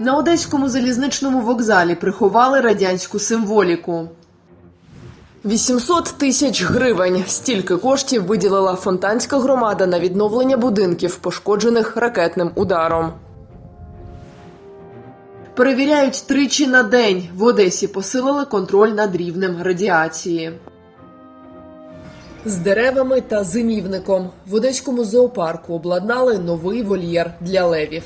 На одеському залізничному вокзалі приховали радянську символіку. 800 тисяч гривень. Стільки коштів виділила фонтанська громада на відновлення будинків, пошкоджених ракетним ударом. Перевіряють тричі на день. В Одесі посилили контроль над рівнем радіації. З деревами та зимівником в одеському зоопарку обладнали новий вольєр для левів.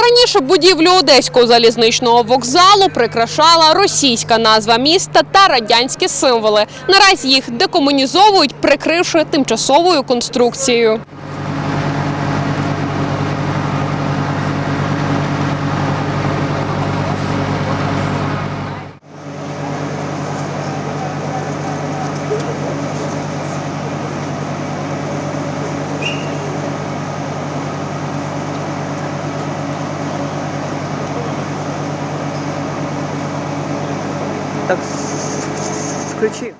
Раніше будівлю одеського залізничного вокзалу прикрашала російська назва міста та радянські символи. Наразі їх декомунізовують, прикривши тимчасовою конструкцією.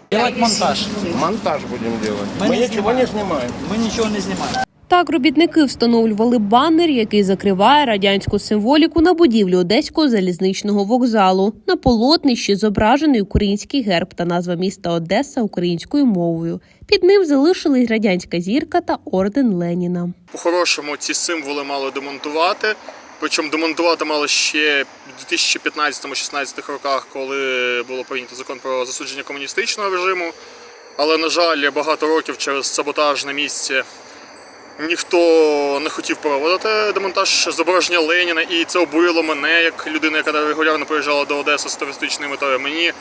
Так Монтаж. Монтаж будем делать. Мы Мы, не ничего не снимаем. Ми нічого не знімаємо. Так робітники встановлювали банер, який закриває радянську символіку на будівлі одеського залізничного вокзалу. На полотнищі зображений український герб та назва міста Одеса українською мовою. Під ним залишились радянська зірка та орден Леніна. По-хорошому ці символи мали демонтувати. Причому демонтувати мали ще в 2015-16 роках, коли було прийнято закон про засудження комуністичного режиму. Але, на жаль, багато років через саботаж на місці ніхто не хотів проводити демонтаж зображення Леніна, і це обурило мене як людина, яка регулярно приїжджала до Одеси з туристичною метою. Мені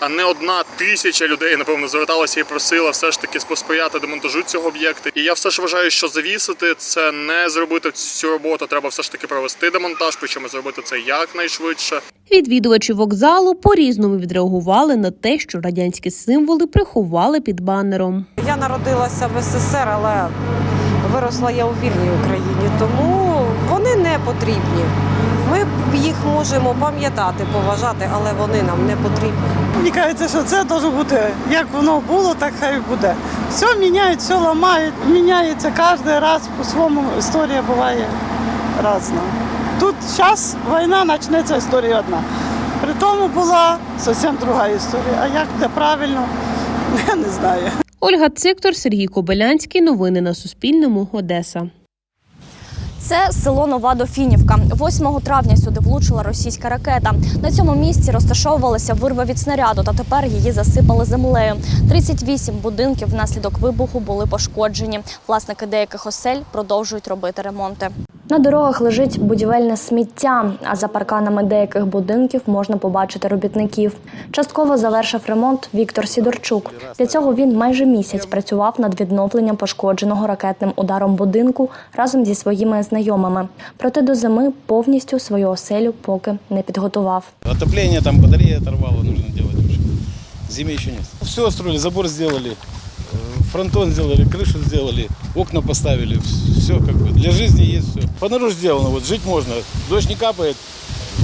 а не одна тисяча людей, напевно, зверталася і просила все ж таки посприяти демонтажу цього об'єкту. І я все ж вважаю, що завісити це не зробити цю роботу. Треба все ж таки провести демонтаж, причому зробити це якнайшвидше. Відвідувачі вокзалу по-різному відреагували на те, що радянські символи приховали під банером. Я народилася в СССР, але виросла я у вільній Україні, тому вони не потрібні. Ми їх можемо пам'ятати, поважати, але вони нам не потрібні. Мені кажеться, що це може бути як воно було, так хай буде. Все міняють, все ламають, міняється кожен раз по-своєму. Історія буває різна. Тут зараз війна почнеться історія одна. При тому була зовсім друга історія. А як буде правильно, я не знаю. Ольга Циктор, Сергій Кобилянський. Новини на Суспільному. Одеса. Це село Нова Дофінівка. 8 травня сюди влучила російська ракета. На цьому місці розташовувалася вирва від снаряду, та тепер її засипали землею. 38 будинків внаслідок вибуху були пошкоджені. Власники деяких осель продовжують робити ремонти. На дорогах лежить будівельне сміття, а за парканами деяких будинків можна побачити робітників. Частково завершив ремонт Віктор Сідорчук. Для цього він майже місяць працював над відновленням пошкодженого ракетним ударом будинку разом зі своїми знайомими Проте до зими повністю свою оселю поки не підготував. Отопление там батарея оторвало, нужно делать уже. Зиме еще нет. Все строили, забор сделали, э, фронтон сделали, крышу сделали, окна поставили. Все как бы. Для жизни есть все. Понаружи сделано, вот жить можно. Дождь не капает,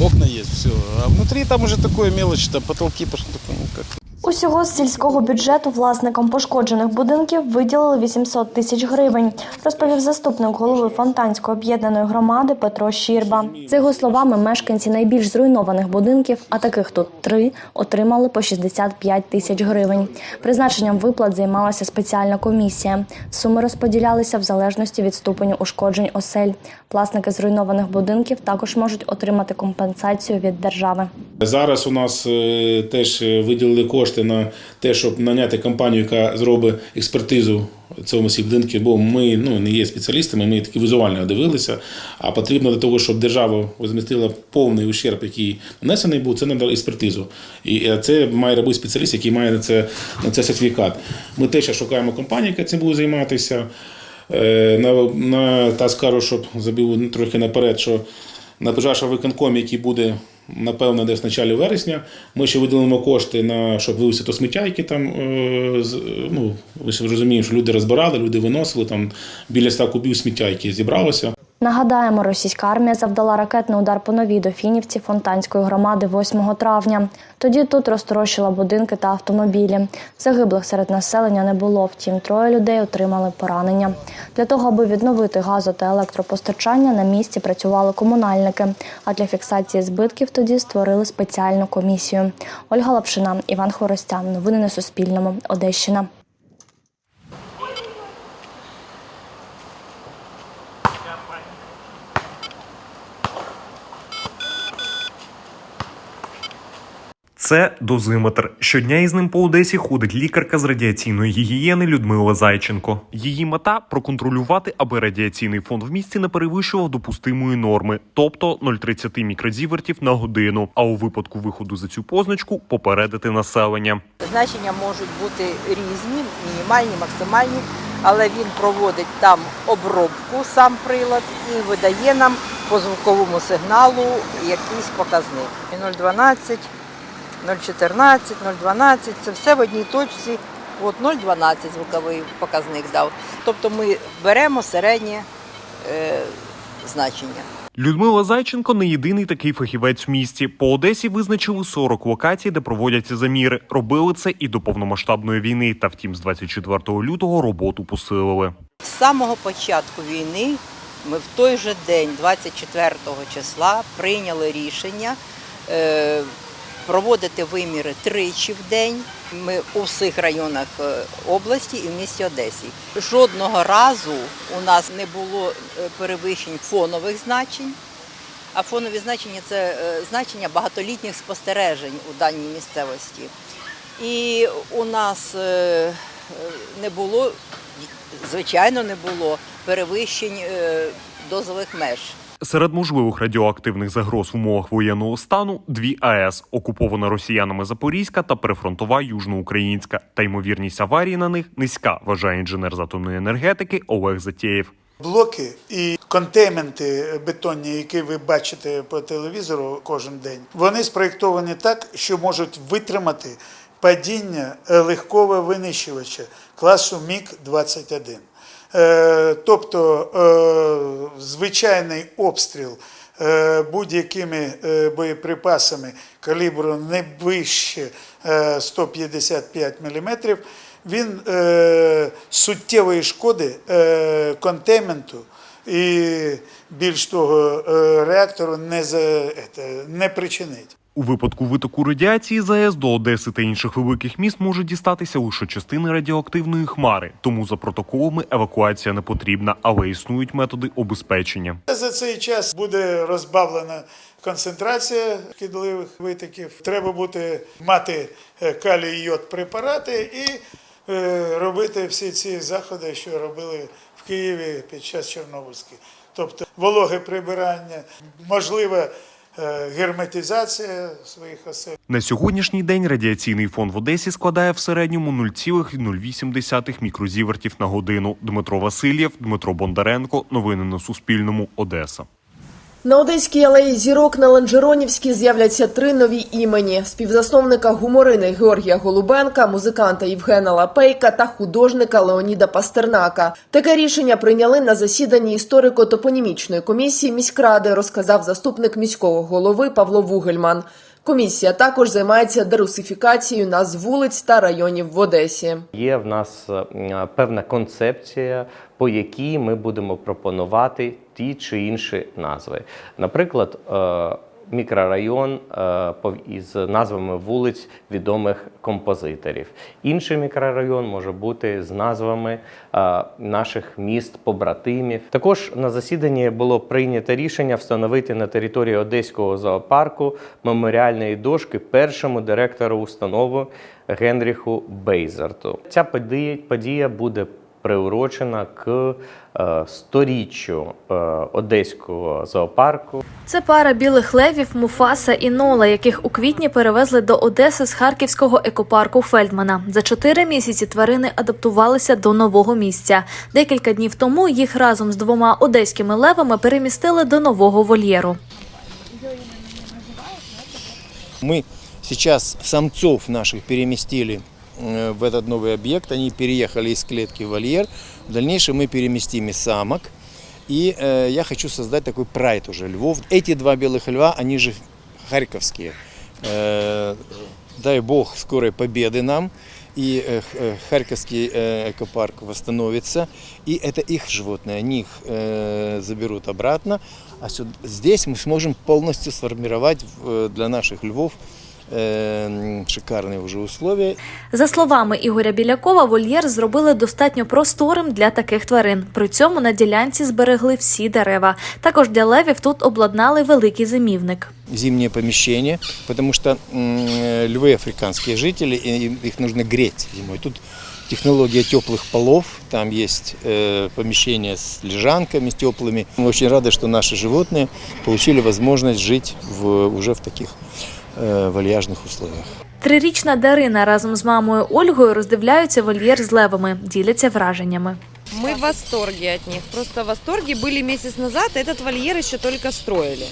окна есть, все. А внутри там уже такое мелочь, там потолки пошли, такое, ну как. Усього з сільського бюджету власникам пошкоджених будинків виділили 800 тисяч гривень, розповів заступник голови Фонтанської об'єднаної громади Петро Щірба. За його словами, мешканці найбільш зруйнованих будинків, а таких тут три, отримали по 65 тисяч гривень. Призначенням виплат займалася спеціальна комісія. Суми розподілялися в залежності від ступеню ушкоджень осель. Власники зруйнованих будинків також можуть отримати компенсацію від держави. Зараз у нас е, теж е, виділили кошти на те, щоб наняти компанію, яка зробить експертизу цього всіх будинків, бо ми ну, не є спеціалістами, ми таки візуально дивилися. А потрібно для того, щоб держава возмістила повний ущерб, який нанесений був, це треба експертизу. І е, це має робити спеціаліст, який має на це, на це сертифікат. Ми теж шукаємо компанію, яка цим буде займатися. Е, На, на та скажу, щоб забив трохи наперед, що на ближайшому виконкомі, який буде напевно десь в началі вересня, ми ще виділимо кошти на щоб вивезти то сміття, які там е, ну ви ж розумієте, що люди розбирали, люди виносили там біля 100 кубів сміття, які зібралося. Нагадаємо, російська армія завдала ракетний удар по новій Дофінівці Фонтанської громади 8 травня. Тоді тут розтрощила будинки та автомобілі. Загиблих серед населення не було. Втім, троє людей отримали поранення. Для того, аби відновити газо та електропостачання, на місці працювали комунальники. А для фіксації збитків тоді створили спеціальну комісію. Ольга Лапшина, Іван Хоростян. Новини на Суспільному. Одещина. Це дозиметр. Щодня із ним по Одесі ходить лікарка з радіаційної гігієни Людмила Зайченко. Її мета проконтролювати, аби радіаційний фон в місті не перевищував допустимої норми, тобто 0,30 мікродзівертів на годину. А у випадку виходу за цю позначку попередити населення. Значення можуть бути різні, мінімальні, максимальні, але він проводить там обробку, сам прилад, і видає нам по звуковому сигналу якийсь показник. І 0,12, 0,14, 0,12 це все в одній точці. От 0,12 звуковий показник дав. Тобто ми беремо середнє е, значення. Людмила Зайченко не єдиний такий фахівець в місті. По Одесі визначили 40 локацій, де проводяться заміри. Робили це і до повномасштабної війни. Та втім, з 24 лютого роботу посилили. З самого початку війни ми в той же день, 24 числа, прийняли рішення е, проводити виміри тричі в день. Ми у всіх районах е, області і в місті Одесі. Жодного разу у нас не було е, перевищень фонових значень. А фонові значення це е, значення багатолітніх спостережень у даній місцевості. І у нас не було, звичайно, не було перевищень дозових меж. Серед можливих радіоактивних загроз в умовах воєнного стану дві АЕС, окупована росіянами Запорізька та прифронтова Южноукраїнська. Та ймовірність аварії на них низька, вважає інженер з атомної енергетики Олег Затєєв. Блоки і контейменти бетонні, які ви бачите по телевізору кожен день, вони спроєктовані так, що можуть витримати падіння легкого винищувача класу Міг-21. Е, Тобто е, звичайний обстріл е, будь-якими е, боєприпасами калібру не вище е, 155 мм, він е, суттєвої шкоди е, контейменту і більш того е, реактору не, за, не причинить. У випадку витоку радіації з до Одеси та інших великих міст може дістатися лише частини радіоактивної хмари, тому за протоколами евакуація не потрібна, але існують методи обезпечення. За цей час буде розбавлена концентрація шкідливих витоків. Треба буде мати е, калій йод препарати і е, робити всі ці заходи, що робили в Києві під час Чорнобильських. Тобто вологе прибирання, можлива е, герметизація своїх осель. На сьогоднішній день радіаційний фон в Одесі складає в середньому 0,08 мікрозівертів на годину. Дмитро Васильєв, Дмитро Бондаренко. Новини на Суспільному. Одеса. На Одеській алеї зірок на Ланжеронівській з'являться три нові імені: співзасновника гуморини Георгія Голубенка, музиканта Євгена Лапейка та художника Леоніда Пастернака. Таке рішення прийняли на засіданні історико-топонімічної комісії міськради, розказав заступник міського голови Павло Вугельман. Комісія також займається дерусифікацією назв вулиць та районів в Одесі. Є в нас е, певна концепція, по якій ми будемо пропонувати ті чи інші назви. Наприклад, е, мікрорайон е, із назвами вулиць відомих композиторів. Інший мікрорайон може бути з назвами е, наших міст побратимів. Також на засіданні було прийнято рішення встановити на території Одеського зоопарку меморіальної дошки першому директору установи Генріху Бейзерту. Ця подія буде приурочена к е, сторіччю е, Одеського зоопарку. Це пара білих левів Муфаса і Нола, яких у квітні перевезли до Одеси з харківського екопарку Фельдмана. За чотири місяці тварини адаптувалися до нового місця. Декілька днів тому їх разом з двома одеськими левами перемістили до нового вольєру. Мы сейчас самцов наших переместили э, в этот новый объект. Они переехали из клетки в вольер. В дальнейшем мы переместим и самок. И э, я хочу создать такой прайд уже львов. Эти два белых льва, они же харьковские. Э, дай бог скорой победы нам. И э, х- э, Харьковский э, экопарк восстановится. И это их животные, они их э, заберут обратно. А сюд- здесь мы сможем полностью сформировать э, для наших львов э, шикарные уже условия. За словами Ігоря Білякова, вольєр зробили достатньо просторим для таких тварин. При цьому на ділянці зберегли всі дерева. Також для левів тут обладнали великий зимівник. зимнее помещение, потому что м, львы африканские жители, и им- их нужно греть зимой. Тут технология теплых полов, там есть э, помещение с лежанками теплыми. Мы очень рады, что наши животные получили возможность жить в, уже в таких э, вальяжных условиях. Трирічна Дарина разом з мамою Ольгою роздивляються вольєр з левами, діляться враженнями. Мы в восторге от них. Просто в восторге были месяц назад. Этот вольер еще только строили.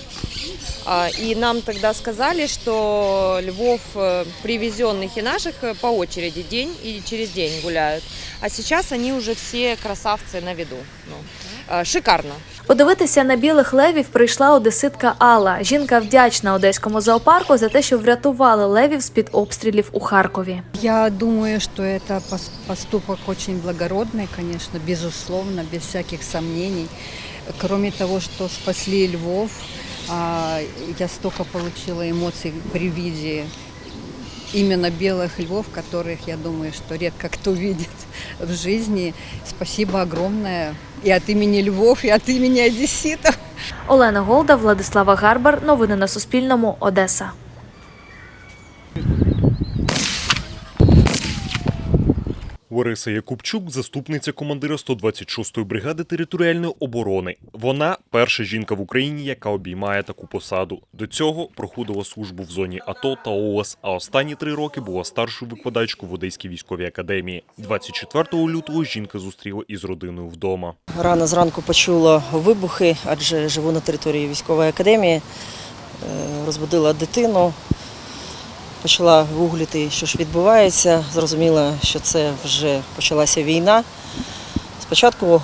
А, И нам тогда сказали, что львов э, привезенных и наших э, по очереди день и через день гуляют. А сейчас они уже все красавцы на виду. Ну, э, шикарно. Подивитися на білих левів прийшла одеситка Алла. Жінка вдячна одеському зоопарку за те, що врятували левів з під обстрілів у Харкові. Я думаю, что это пос- поступок очень благородный, конечно, безусловно, без всяких сомнений. Кроме того, что спасли львов, а, я столько получила эмоций при виде именно белых львов, которых, я думаю, что редко кто видит в жизни. Спасибо огромное и от имени львов, и от имени одесситов. Олена Голда, Владислава Гарбар. Новини на Суспільному. Одеса. Лариса Якубчук, заступниця командира 126-ї бригади територіальної оборони. Вона перша жінка в Україні, яка обіймає таку посаду. До цього проходила службу в зоні АТО та ООС, а останні три роки була старшою викладачкою в Одеській військовій академії. 24 лютого жінка зустріла із родиною вдома. Рано зранку почула вибухи, адже живу на території військової академії. Е, Розбудила дитину, почала гуглити, що ж відбувається. Зрозуміла, що це вже почалася війна. Спочатку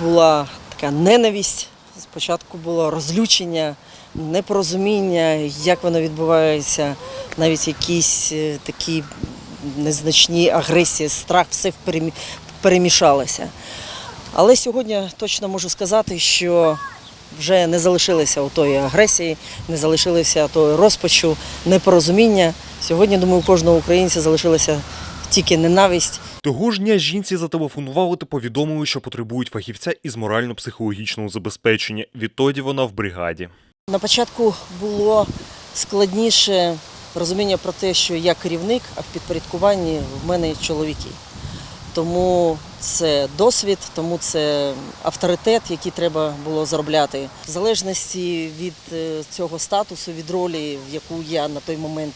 була така ненависть, спочатку було розлючення, непорозуміння, як воно відбувається, навіть якісь е, такі незначні агресії, страх, все перемішалося. Але сьогодні точно можу сказати, що вже не залишилося у тої агресії, не залишилося тої розпачу, непорозуміння. Сьогодні, думаю, у кожного українця залишилася тільки ненависть. Того ж дня жінці зателефонували та повідомили, що потребують фахівця із морально-психологічного забезпечення. Відтоді вона в бригаді. На початку було складніше розуміння про те, що я керівник, а в підпорядкуванні в мене чоловіки. Тому це досвід, тому це авторитет, який треба було заробляти. В залежності від е, цього статусу, від ролі, в яку я на той момент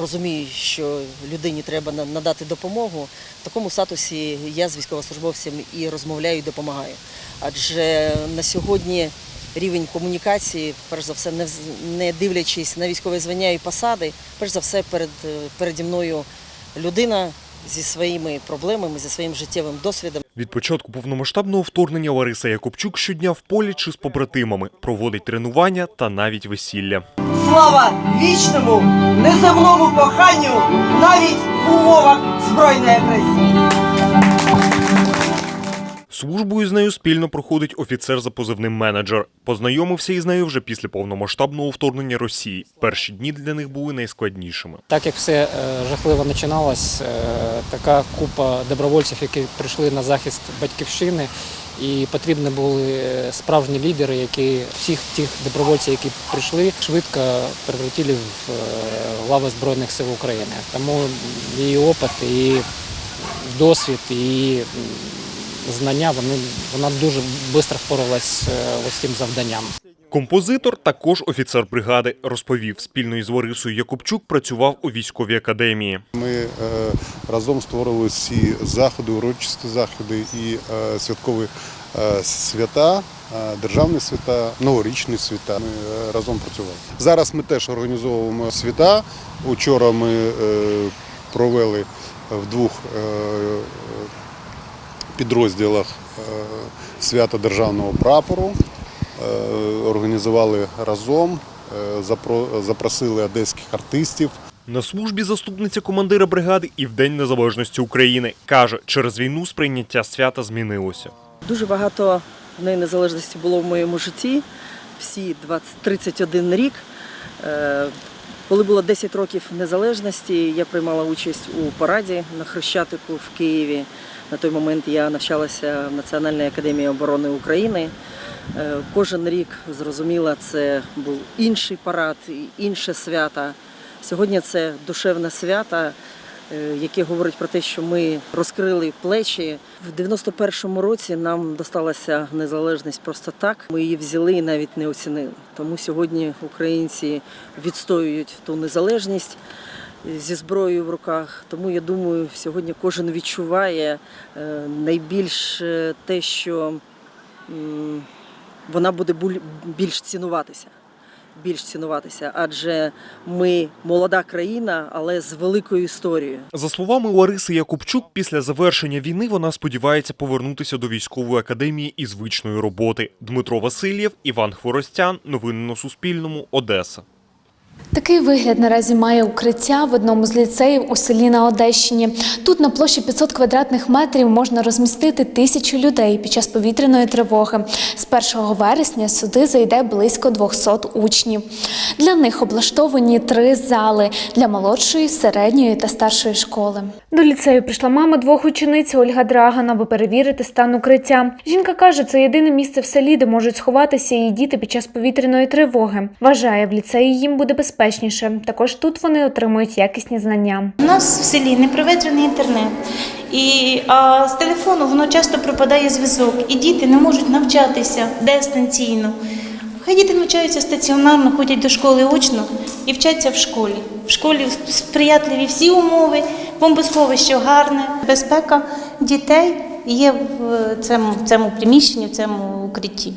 розумію, що людині треба надати допомогу, в такому статусі я з військовослужбовцями і розмовляю, і допомагаю. Адже на сьогодні рівень комунікації, перш за все, не, дивлячись на військове звання і посади, перш за все, перед, е, переді мною людина зі своїми проблемами, зі своїм життєвим досвідом. Від початку повномасштабного вторгнення Лариса Якубчук щодня в полі чи з побратимами проводить тренування та навіть весілля. Слава вічному, неземному коханню навіть в умовах збройної агресії. Службою з нею спільно проходить офіцер за позивним менеджер. Познайомився із нею вже після повномасштабного вторгнення Росії. Перші дні для них були найскладнішими. Так як все е, жахливо починалось, е, така купа добровольців, які прийшли на захист батьківщини, і потрібні були е, справжні лідери, які всіх тих добровольців, які прийшли, швидко превратили в лави Збройних сил України. Тому її опит, і досвід, і знання вони вона дуже швидко впоралась е, з цим завданням. Композитор, також офіцер бригади, розповів, спільно із Ларисою Якубчук працював у військовій академії. Ми е, разом створили всі заходи, урочисті заходи і е, святкові е, свята, е, державні свята, новорічні свята. Ми е, разом працювали. Зараз ми теж організовуємо свята. Учора ми е, провели в двох е, підрозділах е, свята державного прапору. Е, Організували разом, е, запросили одеських артистів. На службі заступниця командира бригади і в День Незалежності України каже, через війну сприйняття свята змінилося. Дуже багато Днів незалежності було в моєму житті. Всі 20, 31 рік. Коли було 10 років незалежності, я приймала участь у параді на Хрещатику в Києві. На той момент я навчалася в Національній академії оборони України. Е, Кожен рік зрозуміла, це був інший парад, інше свято. Сьогодні це душевне свято, е, яке говорить про те, що ми розкрили плечі. В 91-му році нам досталася незалежність просто так. Ми її взяли і навіть не оцінили. Тому сьогодні українці відстоюють ту незалежність зі зброєю в руках. Тому я думаю, сьогодні кожен відчуває е, найбільш е, те, що вона буде більш цінуватися. Більш цінуватися, адже ми молода країна, але з великою історією. За словами Лариси Якубчук, після завершення війни вона сподівається повернутися до військової академії і звичної роботи. Дмитро Васильєв, Іван Хворостян. Новини на Суспільному. Одеса. Такий вигляд наразі має укриття в одному з ліцеїв у селі на Одещині. Тут на площі 500 квадратних метрів можна розмістити тисячу людей під час повітряної тривоги. З 1 вересня сюди зайде близько 200 учнів. Для них облаштовані три зали для молодшої, середньої та старшої школи. До ліцею прийшла мама двох учениць Ольга Драган, аби перевірити стан укриття. Жінка каже, це єдине місце в селі, де можуть сховатися її діти під час повітряної тривоги. Вважає, в ліцеї їм буде безпечніше. Також тут вони отримують якісні знання. У нас в селі не проведений інтернет. І а з телефону воно часто пропадає зв'язок, і діти не можуть навчатися дистанційно. Хай діти навчаються стаціонарно, ходять до школи очно і вчаться в школі. В школі сприятливі всі умови, бомбосховище гарне, безпека дітей є в цьому, в цьому приміщенні, в цьому укритті.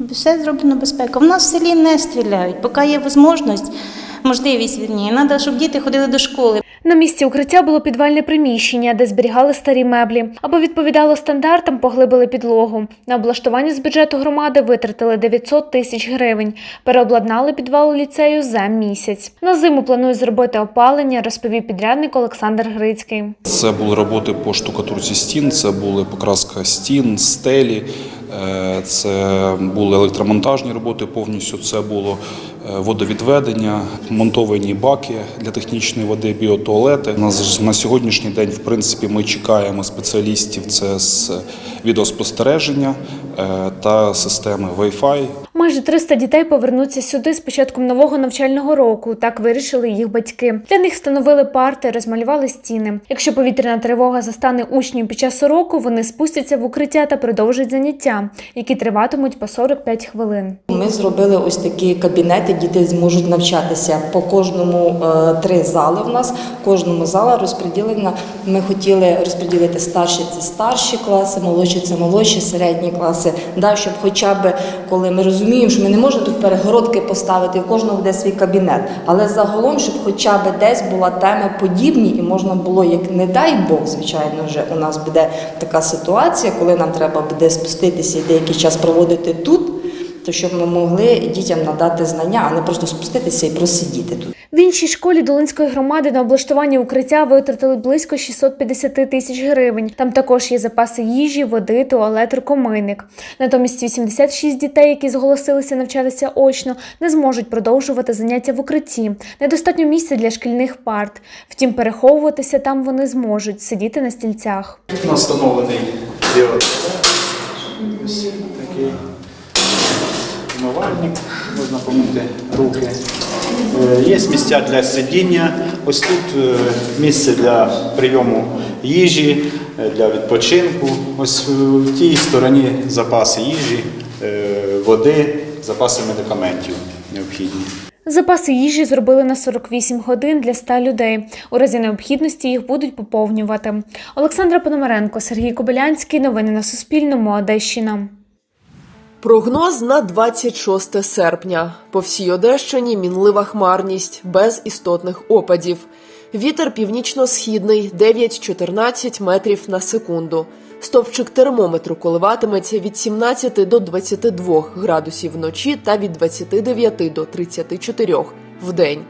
Все зроблено безпека. В нас в селі не стріляють, поки є можливість, можливість вірні. Треба, щоб діти ходили до школи. На місці укриття було підвальне приміщення, де зберігали старі меблі. Аби відповідало стандартам, поглибили підлогу. На облаштування з бюджету громади витратили 900 тисяч гривень. Переобладнали підвал ліцею за місяць. На зиму планують зробити опалення, розповів підрядник Олександр Грицький. Це були роботи по штукатурці стін, це були покраска стін, стелі, це були електромонтажні роботи повністю, це було е, водовідведення, монтовані баки для технічної води, біотуалети. На, на сьогоднішній день, в принципі, ми чекаємо спеціалістів це з відеоспостереження е, та системи Wi-Fi. Майже 300 дітей повернуться сюди з початком нового навчального року. Так вирішили їх батьки. Для них встановили парти, розмалювали стіни. Якщо повітряна тривога застане учнів під час уроку, вони спустяться в укриття та продовжать заняття, які триватимуть по 45 хвилин. Ми зробили ось такі кабінети, діти зможуть навчатися. По кожному е, три зали в нас. Кожному зала розподілена. Ми хотіли розподілити старші це старші класи, молодші це молодші, середні класи. Да, щоб хоча б коли ми розуміємо, що ми не можемо тут перегородки поставити, в кожного буде свій кабінет. Але загалом, щоб хоча б десь була тема подібні, і можна було, як не дай Бог, звичайно, вже у нас буде така ситуація, коли нам треба буде спуститися і деякий час проводити тут то щоб ми могли дітям надати знання, а не просто спуститися і просидіти тут. В іншій школі Долинської громади на облаштування укриття витратили близько 650 тисяч гривень. Там також є запаси їжі, води, туалет, рукомийник. Натомість 86 дітей, які зголосилися навчатися очно, не зможуть продовжувати заняття в укритті. Недостатньо місця для шкільних парт. Втім, переховуватися там вони зможуть сидіти на стільцях. Тут у нас встановлений діод. Ось такий умивальник, можна помити руки. Е, Є місця для сидіння. Ось тут е, місце для прийому їжі, е, для відпочинку. Ось в тій стороні запаси їжі, води, запаси медикаментів необхідні. Запаси їжі зробили на 48 годин для 100 людей. У разі необхідності їх будуть поповнювати. Олександра Пономаренко, Сергій Кобилянський. Новини на Суспільному. Одещина. Прогноз на 26 серпня. По всій Одещині мінлива хмарність, без істотних опадів. Вітер північно-східний 9-14 метрів на секунду. Стовпчик термометру коливатиметься від 17 до 22 градусів вночі та від 29 до 34 в день.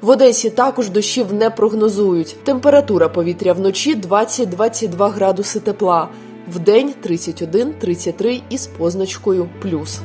В Одесі також дощів не прогнозують. Температура повітря вночі 20-22 градуси тепла, в день 31-33 із позначкою плюс.